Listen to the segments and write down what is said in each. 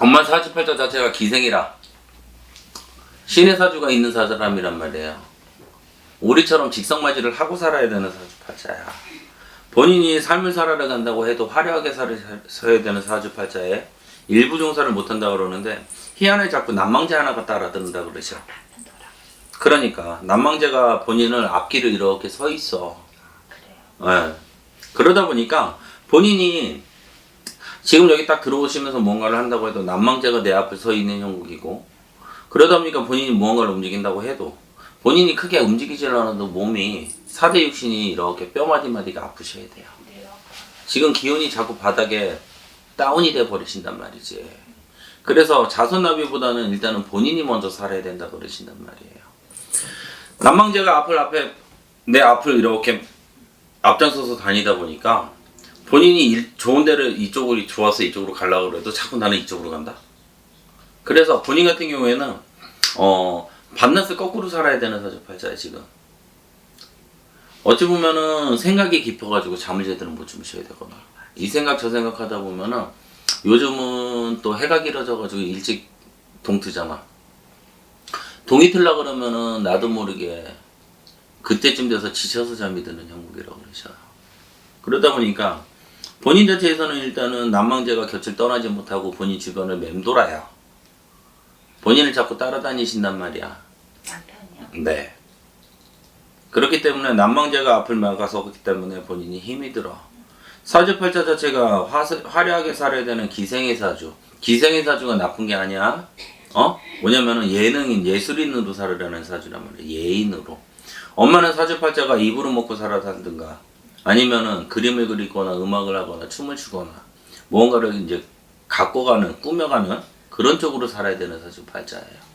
엄마 사주팔자 자체가 기생이라 신의 사주가 있는 사람이란 말이에요. 우리처럼 직성맞이를 하고 살아야 되는 사주팔자야. 본인이 삶을 살아야 간다고 해도 화려하게 살- 살아야 되는 사주팔자에 일부 종사를 못한다 그러는데 희한해 자꾸 남망제 하나가 따라든다 그러죠. 그러니까 남망제가 본인을 앞길을 이렇게 서 있어. 예. 그러다 보니까 본인이 지금 여기 딱 들어오시면서 뭔가를 한다고 해도 남망제가 내 앞에 서 있는 형국이고 그러다 보니까 본인이 무언가를 움직인다고 해도 본인이 크게 움직이지 않아도 몸이 사대 육신이 이렇게 뼈 마디마디가 아프셔야 돼요. 지금 기운이 자꾸 바닥에 다운이 돼 버리신단 말이지. 그래서 자손나비보다는 일단은 본인이 먼저 살아야 된다 그러신단 말이에요. 남망제가 앞을 앞에 내 앞을 이렇게 앞장서서 다니다 보니까 본인이 일- 좋은 데를 이쪽으로 좋아서 이쪽으로 가려고 그래도 자꾸 나는 이쪽으로 간다. 그래서 본인 같은 경우에는 어 반나스 거꾸로 살아야 되는 사주팔자야 지금. 어찌 보면은 생각이 깊어가지고 잠을 제대로 못 주무셔야 되거나 이 생각 저 생각 하다 보면은 요즘은 또 해가 길어져가지고 일찍 동트잖아. 동이 틀라 그러면은 나도 모르게 그때쯤 돼서 지쳐서 잠이 드는 형국이라고 그러죠. 그러다 보니까 본인 자체에서는 일단은 남망제가 곁을 떠나지 못하고 본인 주변을 맴돌아요. 본인을 자꾸 따라다니신단 말이야. 남편이요? 네. 그렇기 때문에 남망제가 앞을 막아서기 때문에 본인이 힘이 들어. 사주팔자 자체가 화, 화려하게 살아야 되는 기생의 사주. 기생의 사주가 나쁜 게 아니야. 어? 뭐냐면은 예능인, 예술인으로 살으려는 사주란 말이야. 예인으로. 엄마는 사주팔자가 입으로 먹고 살아 살든가 아니면은 그림을 그리거나 음악을 하거나 춤을 추거나 무언가를 이제 갖고 가는, 꾸며가는 그런 쪽으로 살아야 되는 사주팔자예요.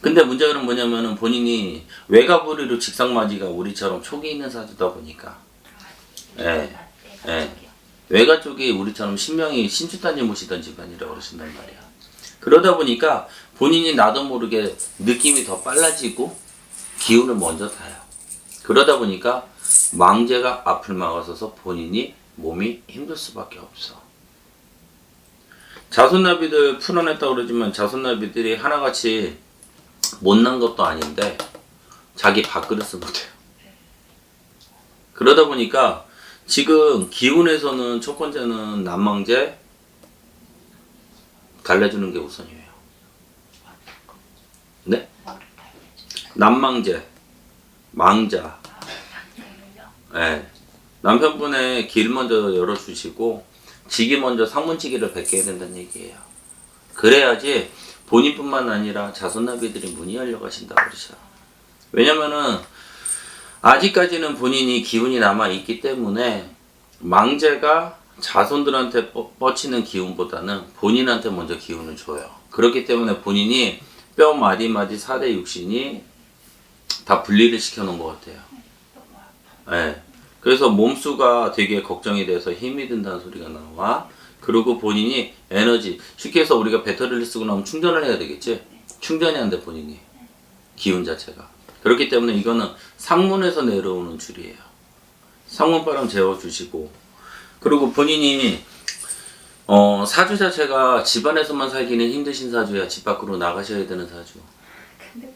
근데 문제는 뭐냐면은 본인이 외가부리로 직상맞이가 우리처럼 촉이 있는 사주다 보니까 예. 예. 외가 쪽이 우리처럼 신명이 신주단지 모시던 집안이라고 그러신단 말이야. 그러다 보니까 본인이 나도 모르게 느낌이 더 빨라지고 기운을 먼저 타요. 그러다 보니까 망제가 앞을 막아서서 본인이 몸이 힘들 수밖에 없어. 자손나비들 풀어냈다고 그러지만 자손나비들이 하나같이 못난 것도 아닌데 자기 밥그릇을 못해요. 그러다 보니까 지금 기운에서는 첫 번째는 남망제 달래주는 게 우선이에요. 네? 남망제, 망자. 네. 남편분의 길 먼저 열어주시고 직이 먼저 상문치기를 해야 된다는 얘기예요. 그래야지 본인뿐만 아니라 자손나비들이 문이 열려 가신다고 그러죠. 왜냐면은 아직까지는 본인이 기운이 남아 있기 때문에 망제가 자손들한테 뻗- 뻗치는 기운보다는 본인한테 먼저 기운을 줘요. 그렇기 때문에 본인이 뼈 마디마디 사대 육신이 다 분리를 시켜놓은 것 같아요. 예. 그래서 몸수가 되게 걱정이 돼서 힘이 든다는 소리가 나와. 그리고 본인이 에너지, 쉽게 해서 우리가 배터리를 쓰고 나면 충전을 해야 되겠지? 충전이 안 돼, 본인이. 기운 자체가. 그렇기 때문에 이거는 상문에서 내려오는 줄이에요. 상문바람 재워주시고. 그리고 본인이, 어, 사주 자체가 집안에서만 살기는 힘드신 사주야. 집 밖으로 나가셔야 되는 사주. 근데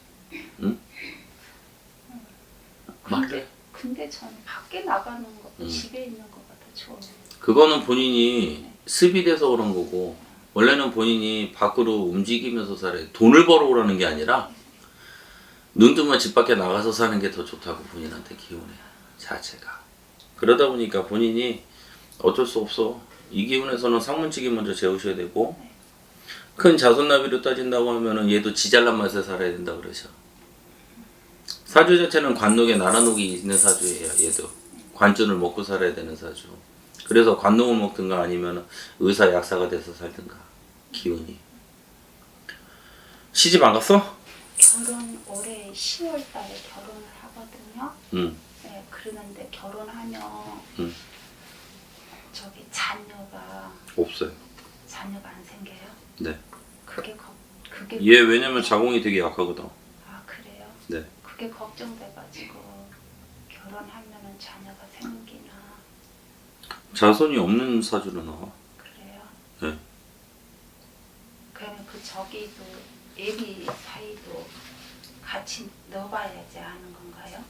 말해. 근데 저는 밖에 나가는 것도 음. 집에 있는 것보다 좋아요. 그거는 본인이 습이 돼서 그런 거고 원래는 본인이 밖으로 움직이면서 살아요. 돈을 벌어오라는 게 아니라 눈 뜨면 집 밖에 나가서 사는 게 더 좋다고 본인한테 기운해 자체가. 그러다 보니까 본인이 어쩔 수 없어. 이 기운에서는 상문치기 먼저 재우셔야 되고 큰 자손나비로 따진다고 하면은 얘도 지잘난 맛에 살아야 된다 그러죠. 사주 자체는 관록에 나라녹이 있는 사주예요. 얘도 관준을 먹고 살아야 되는 사주. 그래서 관농을 먹든가 아니면 의사 약사가 돼서 살든가 기운이 시집 안 갔어? 결혼 올해 10월 달에 결혼을 하거든요. 응. 네, 그러는데 결혼하면 음. 저기 자녀가 없어요. 자녀가 안 생겨요? 네. 그게 걱 그게 얘 왜냐면 자궁이 되게 약하거든. 아 그래요? 네. 그게 걱정돼가지고 결혼하면은 자녀가 생기나 자손이 없는 사주로 나와. 그래요? 네. 저기도 애비 사이도 같이 넣어봐야지 하는 건가요?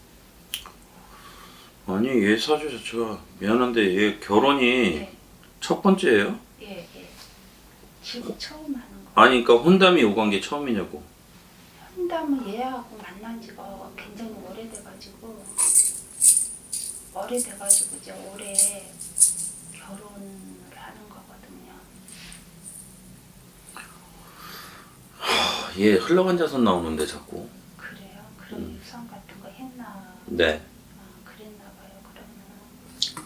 아니 얘 사주 자체가 미안한데 얘 결혼이 네, 첫 번째예요? 예, 예. 지금 처음 하는 거. 아니 그러니까 혼담이 오간 게 처음이냐고. 한담은 얘하고 만난 지가 굉장히 오래돼가지고 오래돼가지고 이제 올해 결혼을 하는 거거든요. 아, 얘 흘러간 자손 나오는데 자꾸. 그래요? 음. 유산 같은 거 했나? 네. 아, 그랬나 봐요. 그러면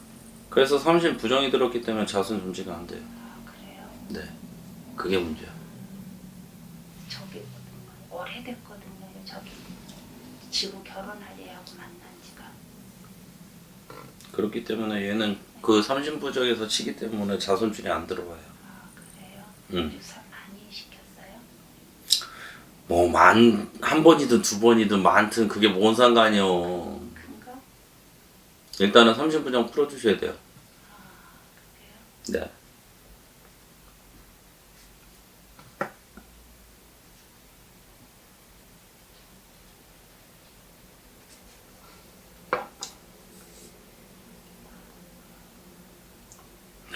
그래서 삼신 부정이 들었기 때문에 자손 존재가 안 돼요. 아 그래요? 네. 그게 문제야. 저기거든요. 오래됐거든요. 저기 지금 결혼할 애하고 만난 지가. 그렇기 때문에 얘는 그 삼신 부정에서 치기 때문에 자손줄이 안 들어와요. 아 그래요? 음. 유산 많이 시켰어요? 뭐 만 한 번이든 두 번이든 많든 그게 뭔 상관이요. 큰가? 일단은 삼신 부정 풀어주셔야 돼요. 그래요? 네.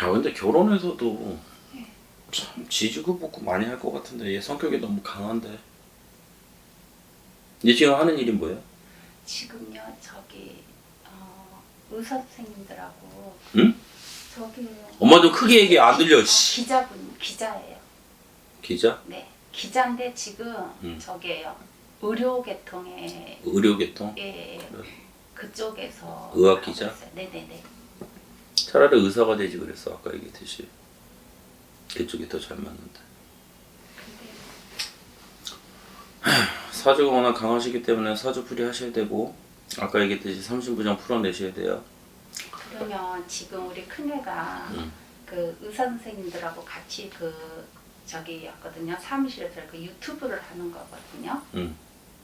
야 근데 결혼해서도 참 지지고 볶고 많이 할 것 같은데 얘 성격이 너무 강한데 얘 지금 하는 일이 뭐예요? 지금요 저기 어, 의사 선생님들하고 응? 저기 엄마 좀 크게 얘기해 안 들려 어, 씨. 기자분 기자예요. 기자? 네 기자인데 지금 음. 저기요 의료 계통에 의료계통? 예, 그래. 그쪽에서 의학 하고 기자? 있어요. 네네네. 차라리 의사가 되지 그랬어 아까 얘기했듯이 그쪽이 더 잘 맞는데 근데 사주가 워낙 강하시기 때문에 사주풀이 하셔야 되고 아까 얘기했듯이 삼신부정 풀어내셔야 돼요 그러면 지금 우리 큰애가 음. 그 의사 선생님들하고 같이 그 저기였거든요. 사무실에서 그 유튜브를 하는 거거든요. 음.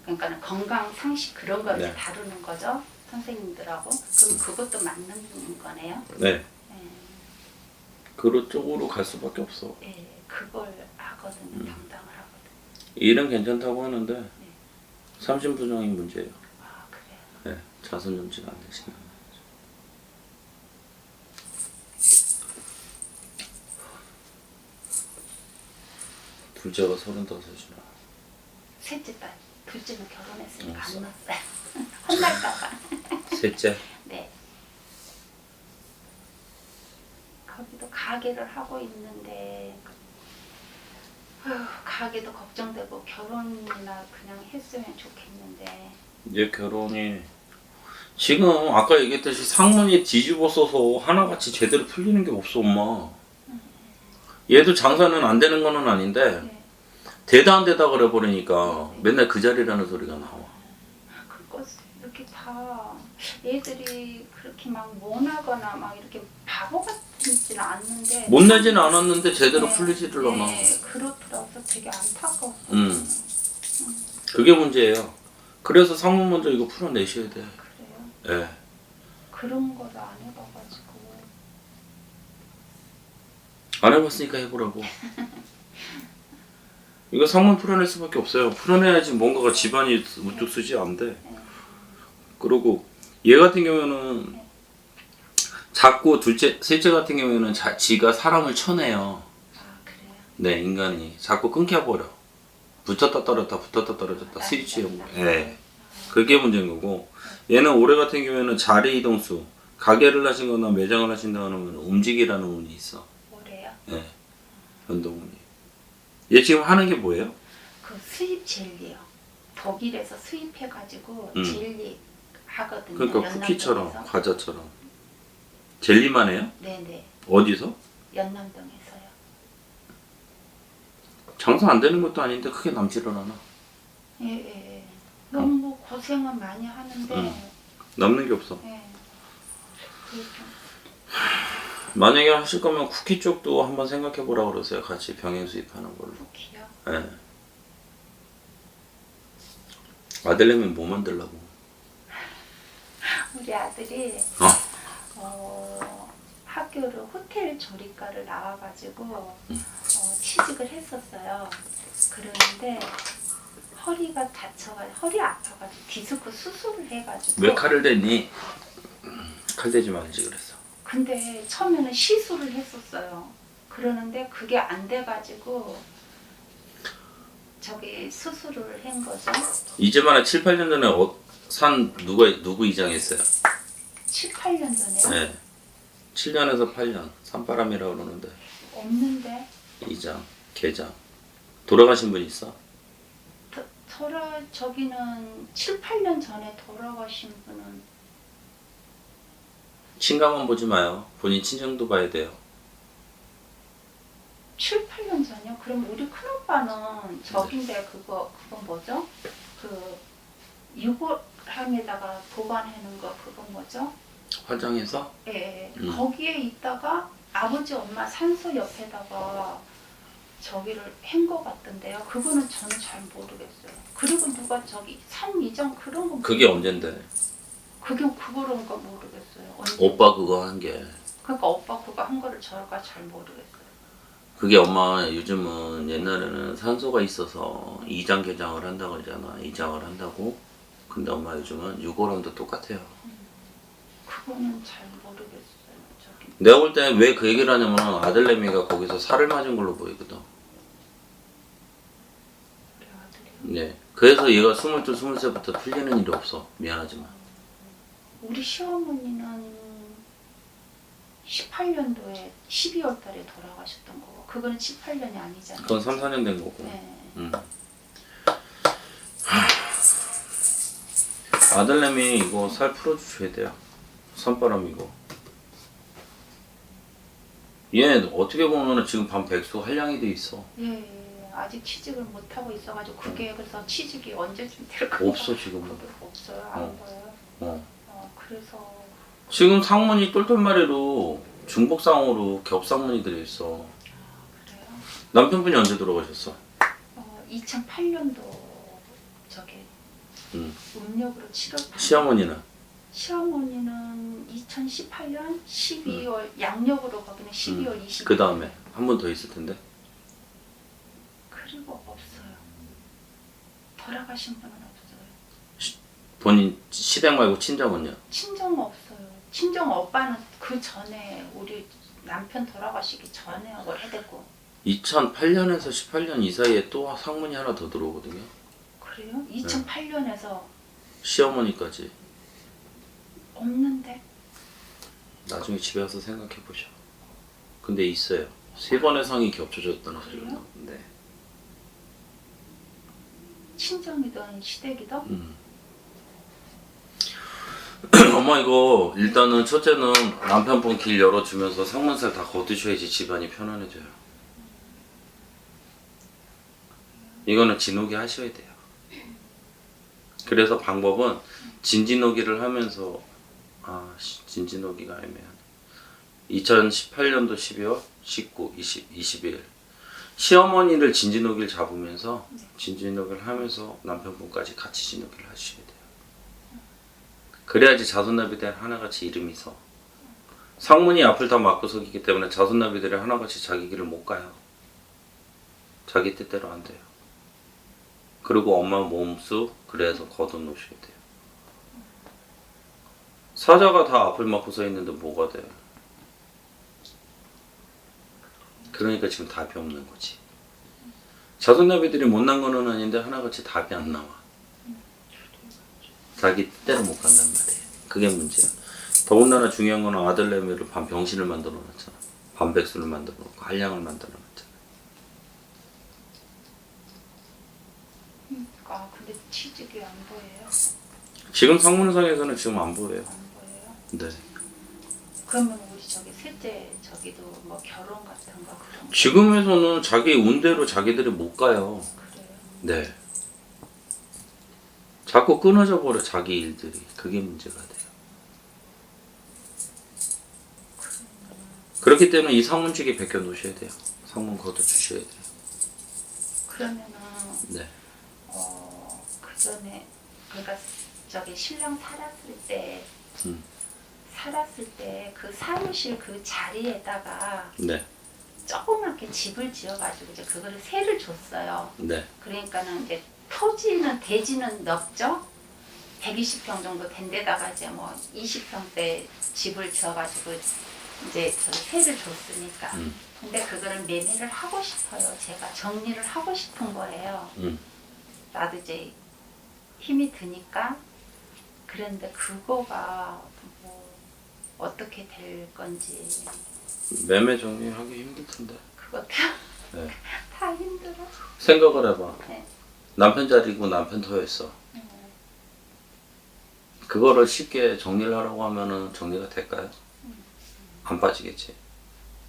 그러니까 건강 상식 그런 걸 네. 다루는 거죠. 선생님들하고. 그럼 그것도 맞는 거네요. 네 예, 그런 쪽으로 갈 수밖에 없어 예, 그걸 하거든요. 음. 담당을 하거든요. 일은 괜찮다고 하는데 삼신부정이 문제예요 아 그래요. 네 자손 정지가 안 되시는 둘째가 서른다섯이나 셋째 딸, 둘째는 결혼했으니까. 안 낳았어요. 혼날까봐. 셋째 네. 거기도 가게를 하고 있는데 아휴, 가게도 걱정되고 결혼이나 그냥 했으면 좋겠는데 얘 결혼이 지금 아까 얘기했듯이 상문이 뒤집어 써서 하나같이 제대로 풀리는 게 없어 엄마 얘도 장사는 안 되는 거는 아닌데 네. 대다 안 되다 그래 버리니까 맨날 그 자리라는 소리가 나와 그거 이렇게 다 애들이 그렇게 막 못하거나 막 이렇게 바보 같지는 않는데 못 내지는 않았는데 제대로 네, 풀리지를 않아 네, 그렇더라고 되게 안타까워. 음. 그게 문제예요 그래서 상문 먼저 이거 풀어내셔야 돼 그래요? 예. 그런 거를 안 해봐가지고 안 해봤으니까 해보라고 이거 상문 풀어낼 수밖에 없어요. 풀어내야지 뭔가가 집안이 우뚝 쓰지 안 돼. 그리고 얘 같은 경우는 자꾸 둘째 셋째 같은 경우에는 자, 지가 사람을 쳐내요. 아? 네 인간이. 자꾸 끊겨버려. 붙었다 떨어졌다 붙었다 떨어졌다. 스위치형 예. 그게 문제인 거고. 얘는 올해 같은 경우에는 자리 이동수. 가게를 하신 거나 매장을 하신다고 하면 움직이라는 운이 있어. 뭐래요? 예. 연동운이 얘 지금 하는 게 뭐예요? 그 수입 젤리요. 독일에서 수입해가지고 음. 젤리 하거든요. 그러니까 연남동에서. 쿠키처럼 과자처럼 젤리만 해요? 네네 어디서? 연남동에서요. 장사 안 되는 것도 아닌데 크게 남지를 않아 예예. 예. 너무 뭐 고생은 많이 하는데 음. 남는 게 없어 예. 좀 만약에 하실 거면 쿠키 쪽도 한번 생각해 보라 그러세요 같이 병행 수입하는 걸로 쿠키요. 예. 아들내면 뭐 만들라고 우리 아들이 어. 어, 학교를 호텔 조리과를 나와가지고 음. 어, 취직을 했었어요. 그러는데 허리가 다쳐가지고 허리 아파가지고 디스크 수술을 해가지고 왜 칼을? 음, 칼 대지 말지 그랬어. 근데 처음에는 시술을 했었어요. 그러는데 그게 안 돼가지고 저기 수술을 한 거죠. 이제만 7, 8년 전에 어, 산 누가 누구 이장했어요? 7, 8년 전에 네. 7년에서 8년 산바람이라 고 그러는데 없는데 이장, 계장 돌아가신 분 있어? 더- 돌아 저기는 7, 8년 전에 돌아가신 분은 친가만 보지 마요. 본인 친정도 봐야 돼요. 7, 8년 전이요? 그럼 우리 큰오빠는 저긴데 그거 그거 뭐죠? 그 유골함에다가 보관하는 거 그거 뭐죠? 화장해서 예, 음. 거기에 있다가 아버지 엄마 산소 옆에다가 저기를 한 거 같던데요. 그거는 저는 잘 모르겠어요. 그리고 누가 저기 산 이전 그런 거 그게 언젠데? 그게 그거론가 모르겠어요. 언제? 오빠 그거 한 게. 그러니까 오빠 그거 한 거를 저가 잘 모르겠어요. 그게 엄마 요즘은 옛날에는 산소가 있어서 이장 개장을 한다고 그러잖아. 이장을 한다고. 근데 엄마 요즘은 유골함도 똑같아요. 그거는 잘 모르겠어요. 저기 내가 볼 때 왜 그 얘기를 하냐면 아들내미가 거기서 살을 맞은 걸로 보이거든. 우리 아들이 네. 그래서 얘가 22, 23부터 풀리는 일이 없어. 미안하지만. 우리 시어머니는 18년도에 12월 달에 돌아가셨던 거고 그거는 18년이 아니잖아요. 그건 3, 4년 된 거고. 네. 음. 아들내미 이거 살 풀어주셔야 돼요. 산바람 이거. 얘 어떻게 보면 지금 반 백수 한량이 돼 있어. 예, 예, 아직 취직을 못 하고 있어가지고 그게 그래서 취직이 언제쯤 될까? 없어 지금은. 그게 없어요, 안 어. 보여요. 어. 어, 그래서 지금 상문이 똘똘마리로 중복상으로 겹상문이 들어 있어. 그래요. 남편분이 언제 돌아가셨어? 어, 2008년도 저기 음. 음력으로 7월 시어머니는 시어머니는 2018년 12월 양력으로 거기는 12월 20일. 음. 그 다음에 한 번 더 있을 텐데. 그리고 없어요. 돌아가신 분은. 본인 시댁 말고 친정은요? 친정 없어요. 친정 오빠는 그 전에 우리 남편 돌아가시기 전에 오래됐고 2008년에서 18년 이 사이에 또 상문이 하나 더 들어오거든요. 그래요? 2008년에서 시어머니까지. 없는데 나중에 집에 와서 생각해 보셔. 근데 있어요. 세 번의 상이 겹쳐졌다는 소리가 그래요? 나는데. 친정이든 시댁이든 음. 엄마 이거 일단은 첫째는 남편분 길 열어주면서 상문살 다 거두셔야지 집안이 편안해져요. 이거는 진호기 하셔야 돼요. 그래서 방법은 진진호기를 하면서 아 씨, 진진호기가 애매하네. 2018년도 12월 19, 20, 21 시어머니를 진진호기를 잡으면서 진진호기를 하면서 남편분까지 같이 진호기를 하셔야 돼요. 그래야지 자손나비들 하나같이 이름이 서. 상문이 앞을 다 막고 서기기 때문에 자손나비들이 하나같이 자기 길을 못 가요. 자기 뜻대로 안 돼요. 그리고 엄마 몸수 그래서 걷어 놓으셔야 돼요. 사자가 다 앞을 막고 서 있는데 뭐가 돼? 그러니까 지금 답이 없는 거지. 자손나비들이 못난 거는 아닌데 하나같이 답이 안 나와. 자기 뜻대로 못 간단 말이에요. 그게 문제야. 더군다나 중요한 거는 아들내미를 반 병신을 만들어 놨잖아. 반 백수를 만들어 놓고 한량을 만들어 놨잖아. 아 근데 취직이 안 보여요? 지금 상문상에서는 지금 안 보여요. 안 보여요? 네. 그러면 우리 저기 셋째 저기도 뭐 결혼 같은 거 그런 거 지금에서는 자기 운대로 자기들이 못 가요. 그래요? 네. 자꾸 끊어져 버려 자기 일들이. 그게 문제가 돼요. 그렇기 때문에 이 상문직에 베껴 놓으셔야 돼요. 상문 걷어 주셔야 돼요. 그러면은 네. 어, 그 전에 그러니까 저기 신랑 살았을 때 음. 살았을 때 그 사무실 그 자리에다가 네. 조그맣게 집을 지어가지고 이제 그거를 세를 줬어요. 네. 그러니까는 이제 토지는 대지는 넓죠. 120평 정도 된 데다가 이제 뭐 20평대 집을 지어가지고 이제 저 세를 줬으니까. 음. 근데 그거를 매매를 하고 싶어요. 제가 정리를 하고 싶은 거예요. 음. 나도 이제 힘이 드니까 그런데 그거가 뭐 어떻게 될 건지 매매 정리하기 힘들 텐데. 그것도 네. 다 힘들어. 생각을 해봐. 네. 남편 자리고 남편 터였어. 네. 그거를 쉽게 정리를 하라고 하면은 정리가 될까요? 안 빠지겠지.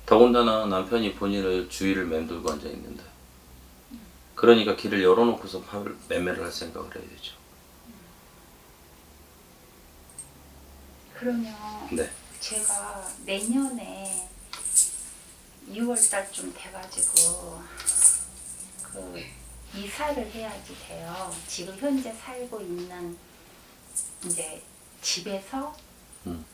더군다나 남편이 본인을 주위를 맴돌고 앉아 있는데. 그러니까 길을 열어놓고서 팔- 매매를 할 생각을 해야죠. 그러면 네. 제가 내년에 6월 달쯤 돼가지고 그 이사를 해야지 돼요. 지금 현재 살고 있는 이제 집에서 음.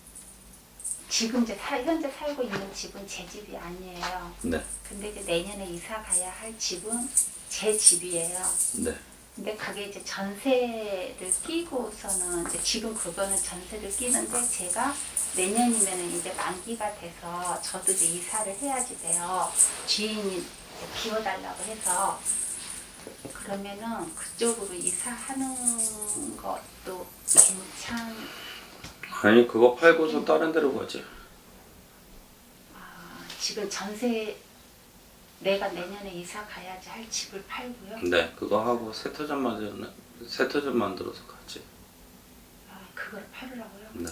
지금 이제 사- 현재 살고 있는 집은 제 집이 아니에요. 네. 근데 이제 내년에 이사 가야 할 집은 제 집이에요. 네. 근데 그게 이제 전세를 끼고서는 이제 지금 그거는 전세를 끼는데 제가 내년이면은 이제 만기가 돼서 저도 이제 이사를 해야지 돼요. 주인이 비워달라고 해서 그러면은 그쪽으로 이사하는 것도 괜찮. 아니 그거 팔고서 다른 데로 가지. 아, 지금 전세 내가 내년에 이사 가야지 할 집을 팔고요. 네. 그거 하고 세터전 만들 세터전 만들어서 가지. 아, 그걸 팔으라고요? 네.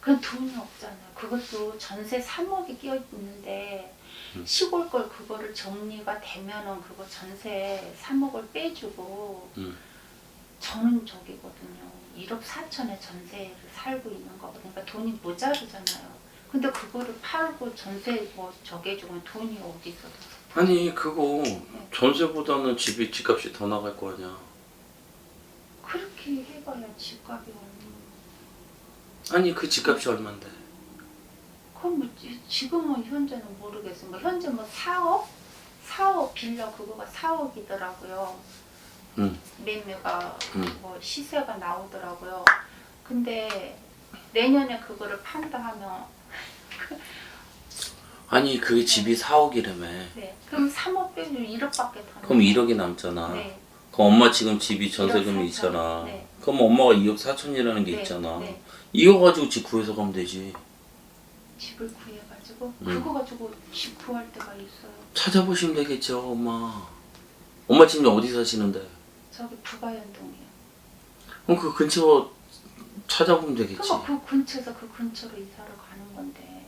그건 돈이 없잖아요. 그것도 전세 3억이 끼어 있는데 음. 시골 걸 그거를 정리가 되면은 그거 전세 3억을 빼주고 음. 저는 저기거든요. 1억 4천에 전세를 살고 있는 거거든요. 그러니까 돈이 모자르잖아요. 근데 그거를 팔고 전세 뭐 저기 해주면 돈이 어디서 더 아니 그거 전세보다는 집이 집값이 더 나갈 거 아니야. 그렇게 해봐야 집값이 얼마 아니 그 집값이 얼만데? 그럼 뭐 지- 지금은 현재는 모르겠어요. 뭐 현재 뭐 4억? 4억 빌려 그거가 4억이더라고요. 음. 매매가 음. 뭐 시세가 나오더라고요. 근데 내년에 그거를 판다 하면 아니 그게 집이 4억이라며. 네. 그럼 3억 빼면 1억밖에 더 그럼 1억이 남잖아. 네. 그럼 엄마 지금 집이 전세금이 1억 있잖아. 네. 그럼 엄마가 2억 4천이라는 게 네. 있잖아. 네. 이거 가지고 집 구해서 가면 되지. 집을 구해가지고 음. 그거 가지고 집 구할 때가 있어요. 찾아보시면 되겠죠, 엄마. 엄마 지금 어디 사시는데? 저기 부가연동이요. 그럼 그 근처 찾아보면 되겠지. 그거 그 근처에서 그 근처로 이사를 가는 건데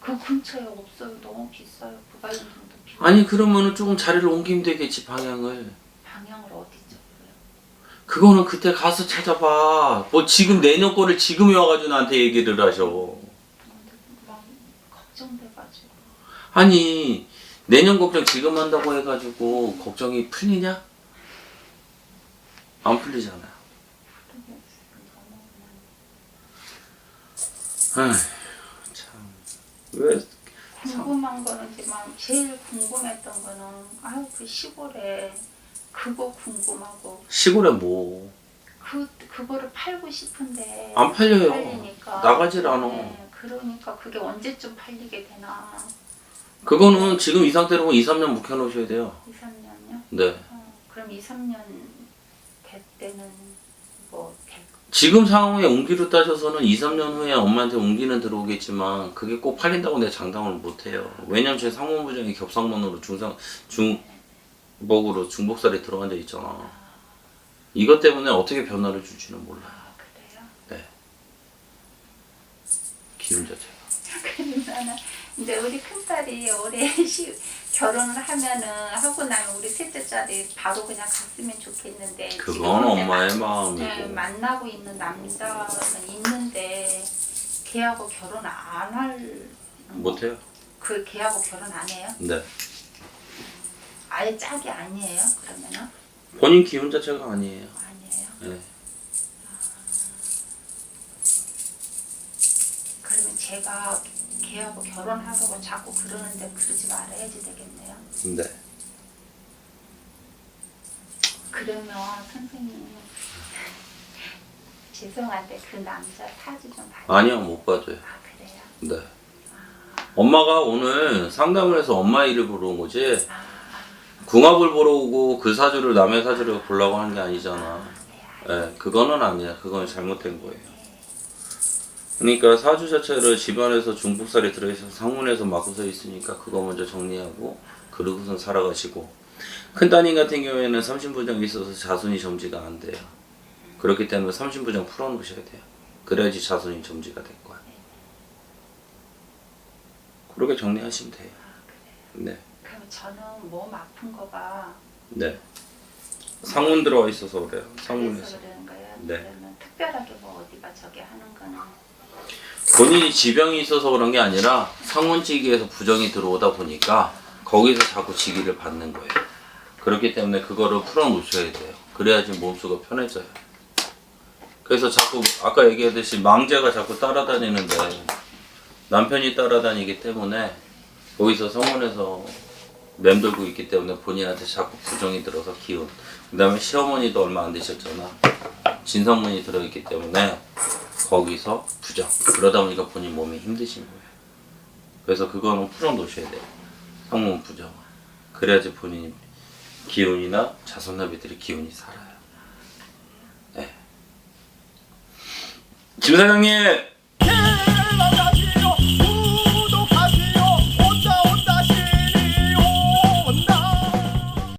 그 근처에 없어요. 너무 비싸요. 부가연동도 비싸. 아니 그러면은 조금 자리를 옮기면 되겠지 방향을. 방향을 어디? 그거는 그때 가서 찾아봐. 뭐 지금 내년 거를 지금 와가지고 나한테 얘기를 하셔. 근데 막 걱정돼가지고 아니 내년 걱정 지금 한다고 해가지고 걱정이 풀리냐? 안 풀리잖아요. 너무 아휴 참. 왜 궁금한 거는 막 제일 궁금했던 거는 아유 그 시골에 그거 궁금하고 시골에 뭐안그 그거를 팔고 싶은데 팔려요. 팔리니까 나가질 않아. 네, 그러니까 그게 언제쯤 팔리게 되나 그거는 지금 이 상태로 2, 3년 묵혀놓으셔야 돼요. 2, 3년요? 네. 어, 그럼 2, 3년 될 때는 뭐 될, 지금 상황에 옮기로 따져서는 2, 3년 후에 엄마한테 옮기는 들어오겠지만 그게 꼭 팔린다고 내가 장담을 못해요. 왜냐면 제 상무부장이 겹상문으로 중상 중복으로 중복살이 들어간 적 있잖아. 이것 때문에 어떻게 변화를 줄지는 몰라. 요아 그래요? 기운 자체가. 그러면은 이제 우리 큰딸이 올해 시, 결혼을 하면은 하고 나면 우리 셋째 딸이 바로 그냥 갔으면 좋겠는데 지금 그건 현재 엄마의 네, 마음이고. 만나고 있는 남자는 있는데 걔하고 결혼 안할 못해요. 그 걔하고 결혼 안 해요? 네. 아예 짝이 아니에요? 그러면은 본인 기운 자체가 아니에요. 아니에요. 네. 그러면 제가 걔하고 결혼하자고 자꾸 그러는데 그러지 말아야지 되겠네요. 네. 그러면 선생님 죄송한데 그 남자 사주 좀 봐요. 아니요, 못 봐줘요. 아 그래요? 네. 엄마가 오늘 상담을 해서 엄마 일을 보러 온 거지. 아, 궁합을 보러 오고 그 사주를 남의 사주를 보려고 하는 게 아니잖아. 네. 예, 그거는 아니야. 그건 잘못된 거예요. 그러니까 사주 자체를 집안에서 중복살이 들어있어서 상문에서 막고 서 있으니까 그거 먼저 정리하고 그러고선 살아가시고 큰 따님 같은 경우에는 삼신부정이 있어서 자손이 점지가 안 돼요. 그렇기 때문에 삼신부정 풀어놓으셔야 돼요. 그래야지 자손이 점지가 될 거야. 그렇게 정리하시면 돼요. 아? 네. 그럼 저는 몸 아픈 거가 네. 상문 들어와 있어서 그래요. 상문에서. 그런 거예요? 네. 그러면 특별하게 뭐 어디가 저기 하는 거는 본인이 지병이 있어서 그런 게 아니라 상문지기에서 부정이 들어오다 보니까 거기서 자꾸 지기를 받는 거예요. 그렇기 때문에 그거를 풀어놓으셔야 돼요. 그래야지 몸수가 편해져요. 그래서 자꾸 아까 얘기했듯이 망제가 자꾸 따라다니는데 남편이 따라다니기 때문에 거기서 성문에서 맴돌고 있기 때문에 본인한테 자꾸 부정이 들어서 기운. 그 다음에 시어머니도 얼마 안 되셨잖아. 진성문이 들어있기 때문에 거기서 부정. 그러다 보니까 본인 몸이 힘드신 거예요. 그래서 그거는 풀어놓으셔야 돼요. 성문 부정. 그래야지 본인 기운이나 자손나비들이 기운이 살아요. 네. 김 사장님!